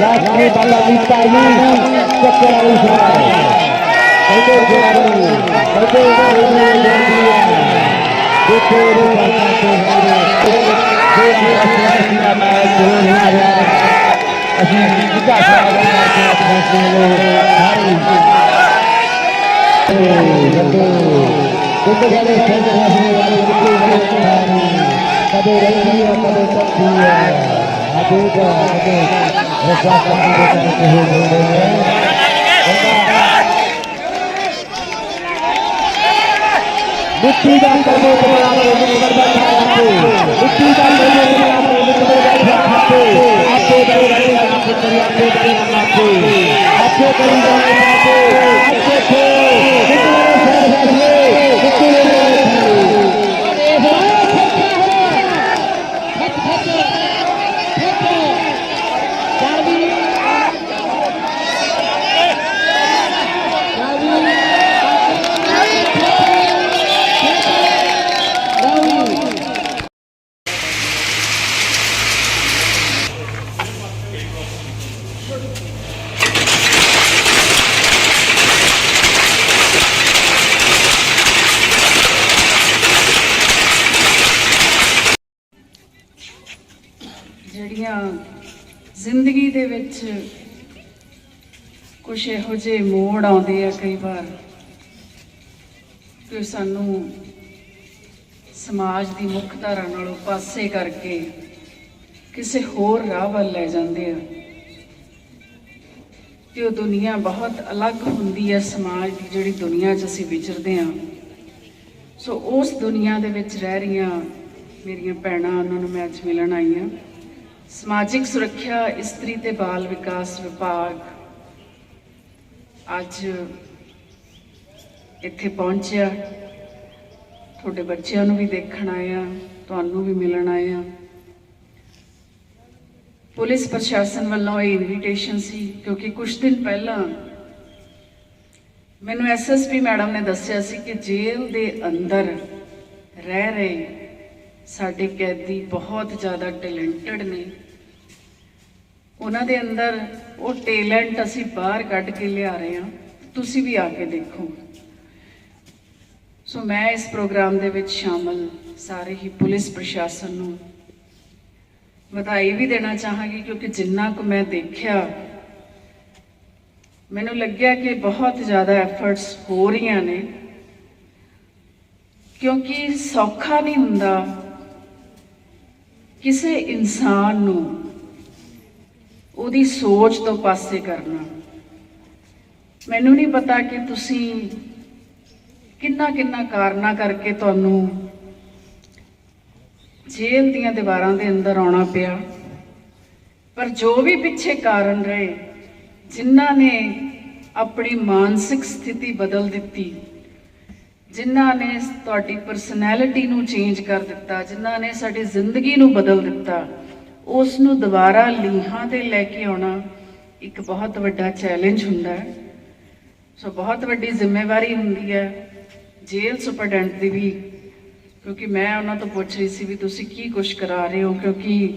Lakshmi Bala Mitali Chakravali Thank you. ਦਾ ਪ੍ਰਸਾਦ last ਬਾਬਾ ਨੀਤਾ ਜੀ ਚੱਕਰ ਵਾਲੀ ਸਾਹਿਬ ਕਹਿੰਦੇ ਜਵਾਨੀ ਕਹਿੰਦੇ ਜਵਾਨੀ ਦੇਖੋ ਰੇ ਕਾਕਾ ਤੇ ਹੋਰੇ ਜੇ ਅਸੀਂ ਦਾ ਮੈਚ ਹੋ ਰਿਹਾ ਹੈ ਅਸੀਂ ਜਿੱਦਾਂ ਸਾਡਾ ਮੈਚ ਆਪਣੇ ਨੂੰ ਸਾਰੀ ਕਿਤੇ ਕਹਿੰਦੇ ਖੇਡ ਰਹੇ ਵਾਲੇ ਕਿਤੇ ਕਹਿੰਦੇ ਕਦੇ ਰਹਿੰਦੀ ਹੈ ਕਦੇ ਤੱਕਦੀ ਹੈ ਆਦੇ ਦਾ ਕਦੇ ਰਸਾ ਕਰਦੇ ਕਰਦੇ ਹੋ ਗਏ ਨੇ ਮਿੱਟੀ ਦਾ ਕਰਮੋ ਕਮਾਲ ਮੁਕਰ ਦਾ ਖਾਤੇ ਮਿੱਟੀ ਦਾ ਕਰਮੋ ਕਮਾਲ ਮੁਕਰ ਦਾ ਖਾਤੇ ਆਪੇ ਦਾ ਰਹੇ ਆਪੇ ਕਰੀ ਆਪੇ ਕਰੀ ਆਪੇ ਆਪੇ ਕਰੀ ਜਾਣੇ ਆਪੇ ਆਪੇ ਖੋ ਕਿਤਨੇ ਸਰ ਸਰ ਹੈ ਕਿਤਨੇ ਜਿਹੜੀਆਂ ਜ਼ਿੰਦਗੀ ਦੇ ਵਿੱਚ ਕੁਝ ਇਹੋ ਜਿਹੇ ਮੋੜ ਆਉਂਦੇ ਆ ਕਈ ਵਾਰ ਕਿ ਸਾਨੂੰ ਸਮਾਜ ਦੀ ਮੁੱਖ ਧਾਰਾ ਨਾਲੋਂ ਪਾਸੇ ਕਰਕੇ ਕਿਸੇ ਹੋਰ ਰਾਹ ਵੱਲ ਲੈ ਜਾਂਦੇ ਆ। ਤੇ ਉਹ ਦੁਨੀਆ ਬਹੁਤ ਅਲੱਗ ਹੁੰਦੀ ਹੈ ਸਮਾਜ ਦੀ ਜਿਹੜੀ ਦੁਨੀਆ 'ਚ ਅਸੀਂ ਵਿਚਰਦੇ ਆ। ਸੋ ਉਸ ਦੁਨੀਆ ਦੇ ਵਿੱਚ ਰਹਿ ਰਹੀਆਂ ਮੇਰੀਆਂ ਭੈਣਾਂ, ਉਹਨਾਂ ਨੂੰ ਮੈਂ ਅੱਜ ਮਿਲਣ ਆਈ ਹਾਂ। ਸਮਾਜਿਕ ਸੁਰੱਖਿਆ, ਇਸਤਰੀ ਤੇ ਬਾਲ ਵਿਕਾਸ ਵਿਭਾਗ ਅੱਜ ਇੱਥੇ ਪਹੁੰਚਿਆ। ਤੁਹਾਡੇ ਬੱਚਿਆਂ ਨੂੰ ਵੀ ਦੇਖਣ ਆਇਆ, ਤੁਹਾਨੂੰ ਵੀ ਮਿਲਣ ਆਇਆ। ਪੁਲਿਸ ਪ੍ਰਸ਼ਾਸਨ ਵੱਲੋਂ ਇਹ ਇਨਵੀਟੇਸ਼ਨ ਸੀ, ਕਿਉਂਕਿ ਕੁਝ ਦਿਨ ਪਹਿਲਾਂ ਮੈਨੂੰ ਐਸਐਸਪੀ ਮੈਡਮ ਨੇ ਦੱਸਿਆ ਸੀ ਕਿ ਜੇਲ੍ਹ ਦੇ ਅੰਦਰ ਰਹਿ ਰਹੇ ਸਾਡੇ ਕੈਦੀ ਬਹੁਤ ਜ਼ਿਆਦਾ ਟੈਲੈਂਟਡ ਨੇ। ਉਹਨਾਂ ਦੇ ਅੰਦਰ ਉਹ ਟੈਲੈਂਟ ਅਸੀਂ ਬਾਹਰ ਕੱਢ ਕੇ ਲਿਆ ਰਹੇ ਹਾਂ। ਤੁਸੀਂ ਵੀ ਆ ਕੇ ਦੇਖੋ। ਸੋ ਮੈਂ ਇਸ ਪ੍ਰੋਗਰਾਮ ਦੇ ਵਿੱਚ ਸ਼ਾਮਲ ਸਾਰੇ ਹੀ ਪੁਲਿਸ ਪ੍ਰਸ਼ਾਸਨ ਨੂੰ ਵਧਾਈ ਵੀ ਦੇਣਾ ਚਾਹਾਂਗੀ, ਕਿਉਂਕਿ ਜਿੰਨਾ ਕੁ ਮੈਂ ਦੇਖਿਆ, ਮੈਨੂੰ ਲੱਗਿਆ ਕਿ ਬਹੁਤ ਜ਼ਿਆਦਾ ਐਫਰਟਸ ਹੋ ਰਹੀਆਂ ਨੇ। ਕਿਉਂਕਿ ਸੌਖਾ ਨਹੀਂ ਹੁੰਦਾ ਕਿਸੇ ਇਨਸਾਨ ਨੂੰ ਉਹਦੀ ਸੋਚ ਤੋਂ ਪਾਸੇ ਕਰਨਾ। ਮੈਨੂੰ ਨਹੀਂ ਪਤਾ ਕਿ ਤੁਸੀਂ ਕਿੰਨਾ ਕਿੰਨਾ ਕਾਰਨਾ ਕਰਕੇ ਤੁਹਾਨੂੰ ਜੇਲ੍ਹ ਦੀਆਂ ਦੀਵਾਰਾਂ ਦੇ ਅੰਦਰ ਆਉਣਾ ਪਿਆ। ਪਰ ਜੋ ਵੀ ਪਿੱਛੇ ਕਾਰਨ ਰਹੇ, ਜਿਨ੍ਹਾਂ ਨੇ ਆਪਣੀ ਮਾਨਸਿਕ ਸਥਿਤੀ ਬਦਲ ਦਿੱਤੀ, ਜਿਨ੍ਹਾਂ ਨੇ ਤੁਹਾਡੀ ਪਰਸਨੈਲਿਟੀ ਨੂੰ ਚੇਂਜ ਕਰ ਦਿੱਤਾ, ਜਿਨ੍ਹਾਂ ਨੇ ਸਾਡੀ ਜ਼ਿੰਦਗੀ ਨੂੰ ਬਦਲ ਦਿੱਤਾ ਉਸ ਨੂੰ ਦੁਬਾਰਾ ਲੀਹਾਂ ਤੇ ਲੈ ਕੇ ਆਉਣਾ ਇੱਕ ਬਹੁਤ ਵੱਡਾ ਚੈਲੰਜ ਹੁੰਦਾ ਹੈ। ਸੋ ਬਹੁਤ ਵੱਡੀ ਜ਼ਿੰਮੇਵਾਰੀ ਹੁੰਦੀ ਹੈ ਜੇਲ੍ਹ ਸੁਪਰਡੈਂਟ ਦੀ ਵੀ, ਕਿਉਂਕਿ ਮੈਂ ਉਹਨਾਂ ਤੋਂ ਪੁੱਛ ਰਹੀ ਸੀ ਵੀ ਤੁਸੀਂ ਕੀ ਕੁਛ ਕਰਾ ਰਹੇ ਹੋ, ਕਿਉਂਕਿ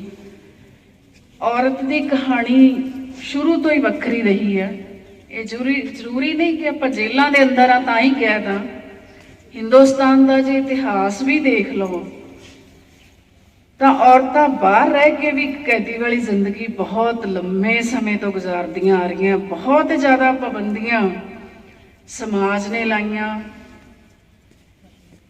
ਔਰਤ ਦੀ ਕਹਾਣੀ ਸ਼ੁਰੂ ਤੋਂ ਹੀ ਵੱਖਰੀ ਰਹੀ ਹੈ। ਇਹ ਜ਼ਰੂਰੀ ਜ਼ਰੂਰੀ ਨਹੀਂ ਕਿ ਆਪਾਂ ਜੇਲ੍ਹਾਂ ਦੇ ਅੰਦਰ ਆ ਤਾਂ ਹੀ ਕਹਿ ਦਾਂ। ਹਿੰਦੁਸਤਾਨ ਦਾ ਜੇ ਇਤਿਹਾਸ ਵੀ ਦੇਖ ਲਓ ਤਾਂ ਔਰਤਾਂ ਬਾਹਰ ਰਹਿ ਕੇ ਵੀ ਕੈਦੀ ਵਾਲੀ ਜ਼ਿੰਦਗੀ ਬਹੁਤ ਲੰਮੇ ਸਮੇਂ ਤੋਂ ਗੁਜ਼ਾਰਦੀਆਂ ਆ ਰਹੀਆਂ, ਬਹੁਤ ਜ਼ਿਆਦਾ ਪਾਬੰਦੀਆਂ ਸਮਾਜ ਨੇ ਲਾਈਆਂ।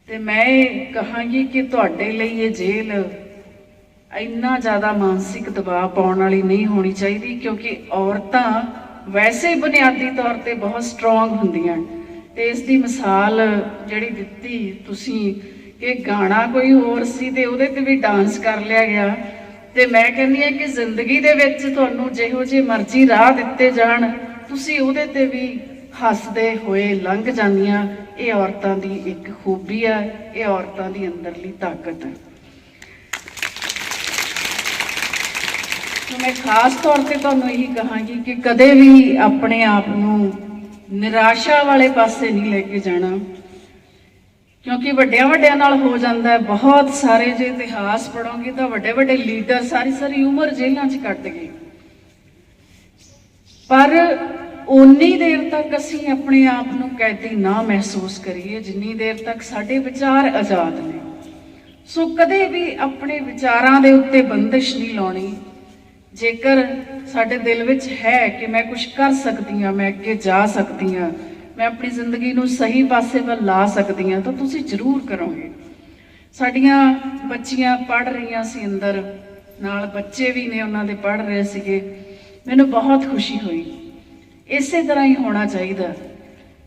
ਤੇ ਮੈਂ ਕਹਾਂਗੀ ਕਿ ਤੁਹਾਡੇ ਲਈ ਇਹ ਜੇਲ੍ਹ ਇੰਨਾ ਜ਼ਿਆਦਾ ਮਾਨਸਿਕ ਦਬਾਅ ਪਾਉਣ ਵਾਲੀ ਨਹੀਂ ਹੋਣੀ ਚਾਹੀਦੀ, ਕਿਉਂਕਿ ਔਰਤਾਂ ਵੈਸੇ ਹੀ ਬੁਨਿਆਦੀ ਤੌਰ ਤੇ ਬਹੁਤ ਸਟਰੋਂਗ ਹੁੰਦੀਆਂ ਤੇ ਇਸ ਦੀ ਮਿਸਾਲ ਜਿਹੜੀ ਦਿੱਤੀ ਤੁਸੀਂ ਕਿ ਗਾਣਾ ਕੋਈ ਹੋਰ ਸੀ ਤੇ ਉਹਦੇ ਤੇ ਵੀ ਡਾਂਸ ਕਰ ਲਿਆ ਗਿਆ। ਤੇ ਮੈਂ ਕਹਿੰਦੀ ਹਾਂ ਕਿ ਜ਼ਿੰਦਗੀ ਦੇ ਵਿੱਚ ਤੁਹਾਨੂੰ ਜਿਹੋ ਜਿਹੇ ਮਰਜ਼ੀ ਰਾਹ ਦਿੱਤੇ ਜਾਣ, ਤੁਸੀਂ ਉਹਦੇ ਤੇ ਵੀ ਹੱਸਦੇ ਹੋਏ ਲੰਘ ਜਾਂਦੀਆਂ। ਇਹ ਔਰਤਾਂ ਦੀ ਇੱਕ ਖੂਬੀ ਆ, ਇਹ ਔਰਤਾਂ ਦੀ ਅੰਦਰਲੀ ਤਾਕਤ ਹੈ ਮੈਂ ਖਾਸ ਤੌਰ ਤੇ ਤੁਹਾਨੂੰ ਇਹੀ ਕਹਾਂਗੀ ਕਿ ਕਦੇ ਵੀ ਆਪਣੇ ਆਪ ਨੂੰ ਨਿਰਾਸ਼ਾ ਵਾਲੇ ਪਾਸੇ ਨਹੀਂ ਲੈ ਕੇ ਜਾਣਾ। ਕਿਉਂਕਿ ਵੱਡਿਆਂ ਵੱਡਿਆਂ ਨਾਲ ਹੋ ਜਾਂਦਾ ਹੈ, ਬਹੁਤ ਸਾਰੇ ਜੇ ਇਤਿਹਾਸ ਪੜੋਗੇ ਤਾਂ ਵੱਡੇ ਵੱਡੇ ਲੀਡਰ ਸਾਰੀ ਸਾਰੀ ਉਮਰ ਜੇਲ੍ਹਾਂ 'ਚ ਕੱਟ ਗਏ। ਪਰ ਉਨੀ ਦੇਰ ਤੱਕ ਅਸੀਂ ਆਪਣੇ ਆਪ ਨੂੰ ਕੈਦੀ ਨਾ ਮਹਿਸੂਸ ਕਰੀਏ, ਜਿੰਨੀ ਦੇਰ ਤੱਕ ਸਾਡੇ ਵਿਚਾਰ ਆਜ਼ਾਦ ਨੇ। ਸੋ ਕਦੇ ਵੀ ਆਪਣੇ ਵਿਚਾਰਾਂ ਦੇ ਉੱਤੇ ਬੰਦਿਸ਼ ਨਹੀਂ ਲਾਉਣੀ। ਜੇਕਰ ਸਾਡੇ ਦਿਲ ਵਿੱਚ ਹੈ ਕਿ ਮੈਂ ਕੁਝ ਕਰ ਸਕਦੀ ਹਾਂ, ਮੈਂ ਅੱਗੇ ਜਾ ਸਕਦੀ ਹਾਂ ਮੈਂ ਆਪਣੀ ਜ਼ਿੰਦਗੀ ਨੂੰ ਸਹੀ ਪਾਸੇ ਵੱਲ ਲਾ ਸਕਦੀ ਹਾਂ, ਤਾਂ ਤੁਸੀਂ ਜ਼ਰੂਰ ਕਰੋਗੇ। ਸਾਡੀਆਂ ਬੱਚੀਆਂ ਪੜ ਰਹੀਆਂ ਸੀ ਅੰਦਰ, ਨਾਲ ਬੱਚੇ ਵੀ ਨੇ ਉਹਨਾਂ ਦੇ ਪੜ ਰਹੇ ਸੀਗੇ। ਮੈਨੂੰ ਬਹੁਤ ਖੁਸ਼ੀ ਹੋਈ। ਇਸੇ ਤਰ੍ਹਾਂ ਹੀ ਹੋਣਾ ਚਾਹੀਦਾ।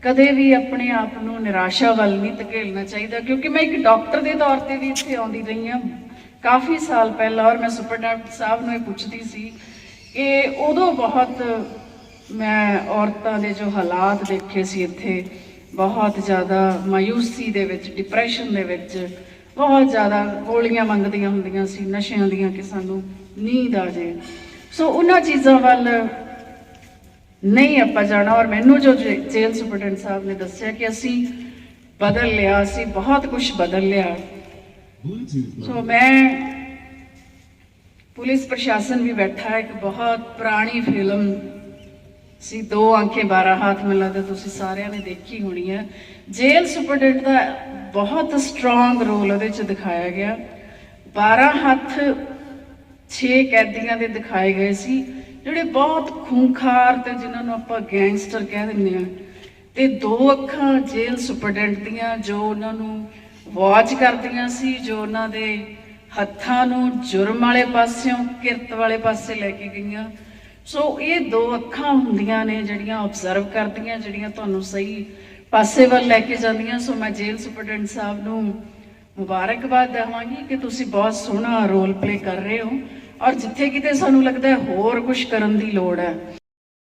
ਕਦੇ ਵੀ ਆਪਣੇ ਆਪ ਨੂੰ ਨਿਰਾਸ਼ਾ ਵੱਲ ਨਹੀਂ ਧਕੇਲਣਾ ਚਾਹੀਦਾ, ਕਿਉਂਕਿ ਮੈਂ ਇੱਕ ਡਾਕਟਰ ਦੇ ਤੌਰ ਤੇ ਵੀ ਇੱਥੇ ਆਉਂਦੀ ਰਹੀ ਹਾਂ। ਕਾਫੀ ਸਾਲ ਪਹਿਲਾਂ, ਔਰ ਮੈਂ ਸੁਪਰਡੈਂਟ ਸਾਹਿਬ ਨੂੰ ਇਹ ਪੁੱਛਦੀ ਸੀ ਕਿ ਉਦੋਂ ਬਹੁਤ ਮੈਂ ਔਰਤਾਂ ਦੇ ਜੋ ਹਾਲਾਤ ਦੇਖੇ ਸੀ ਇੱਥੇ, ਬਹੁਤ ਜ਼ਿਆਦਾ ਮਾਯੂਸੀ ਦੇ ਵਿੱਚ ਡਿਪਰੈਸ਼ਨ ਦੇ ਵਿੱਚ, ਬਹੁਤ ਜ਼ਿਆਦਾ ਗੋਲੀਆਂ ਮੰਗਦੀਆਂ ਹੁੰਦੀਆਂ ਸੀ, ਨਸ਼ਿਆਂ ਦੀਆਂ ਕਿ ਸਾਨੂੰ ਨੀਂਦ ਆ ਜੇ। ਸੋ ਉਹਨਾਂ ਚੀਜ਼ਾਂ ਵੱਲ ਨਹੀਂ ਆਪਾਂ ਜਾਣਾ ਔਰ ਮੈਨੂੰ ਜੋ ਜੇ- ਜੇਲ੍ਹ ਸੁਪਰਡੈਂਟ ਸਾਹਿਬ ਨੇ ਦੱਸਿਆ ਕਿ ਅਸੀਂ ਬਦਲ ਲਿਆ, ਅਸੀਂ ਬਹੁਤ ਕੁਝ ਬਦਲ ਲਿਆ। ਸੋ ਮੈਂ ਪੁਲਿਸ ਪ੍ਰਸ਼ਾਸਨ ਵੀ ਬੈਠਾ, ਇੱਕ ਬਹੁਤ ਪੁਰਾਣੀ ਫਿਲਮ ਸੀ, ਦੋ ਆਂਖੇ 12 ਹੱਥ, ਮੈਨੂੰ ਲੱਗਦਾ ਤੁਸੀਂ ਸਾਰਿਆਂ ਨੇ ਦੇਖੀ ਹੋਣੀ ਹੈ ਜੇਲ੍ਹ ਸੁਪਰਡੈਂਟ ਦਾ ਬਹੁਤ ਸਟਰੋਂਗ ਰੋਲ ਉਹਦੇ ਚ ਦਿਖਾਇਆ ਗਿਆ। 12 ਹੱਥ 6 ਕੈਦੀਆਂ ਦੇ ਦਿਖਾਏ ਗਏ ਸੀ, ਜਿਹੜੇ ਬਹੁਤ ਖੂੰਖਾਰ ਤੇ ਜਿਨ੍ਹਾਂ ਨੂੰ ਆਪਾਂ ਗੈਂਗਸਟਰ ਕਹਿ ਦਿੰਦੇ ਆ ਤੇ ਦੋ ਅੱਖਾਂ ਜੇਲ੍ਹ ਸੁਪਰਡੈਂਟ ਦੀਆਂ, ਜੋ ਉਹਨਾਂ ਨੂੰ ਵਾਚ ਕਰਦੀਆਂ ਸੀ, ਜੋ ਉਹਨਾਂ ਦੇ ਹੱਥਾਂ ਨੂੰ ਜੁਰਮ ਵਾਲੇ ਪਾਸਿਓਂ, ਕਿਰਤ ਵਾਲੇ ਪਾਸੇ ਲੈ ਕੇ ਗਈਆਂ। ਸੋ ਇਹ ਦੋ ਅੱਖਾਂ ਹੁੰਦੀਆਂ ਨੇ ਜਿਹੜੀਆਂ ਆਬਜ਼ਰਵ ਕਰਦੀਆਂ, ਜਿਹੜੀਆਂ ਤੁਹਾਨੂੰ ਸਹੀ ਪਾਸੇ ਵੱਲ ਲੈ ਕੇ ਜਾਂਦੀਆਂ। ਸੋ ਮੈਂ ਜੇਲ੍ਹ ਸੁਪਰਡੈਂਟ ਸਾਹਿਬ ਨੂੰ ਮੁਬਾਰਕਬਾਦ ਦੇਵਾਂਗੀ ਕਿ ਤੁਸੀਂ ਬਹੁਤ ਸੋਹਣਾ ਰੋਲ ਪਲੇ ਕਰ ਰਹੇ ਹੋ। ਔਰ ਜਿੱਥੇ ਕਿਤੇ ਸਾਨੂੰ ਲੱਗਦਾ ਹੈ ਹੋਰ ਕੁਝ ਕਰਨ ਦੀ ਲੋੜ ਹੈ।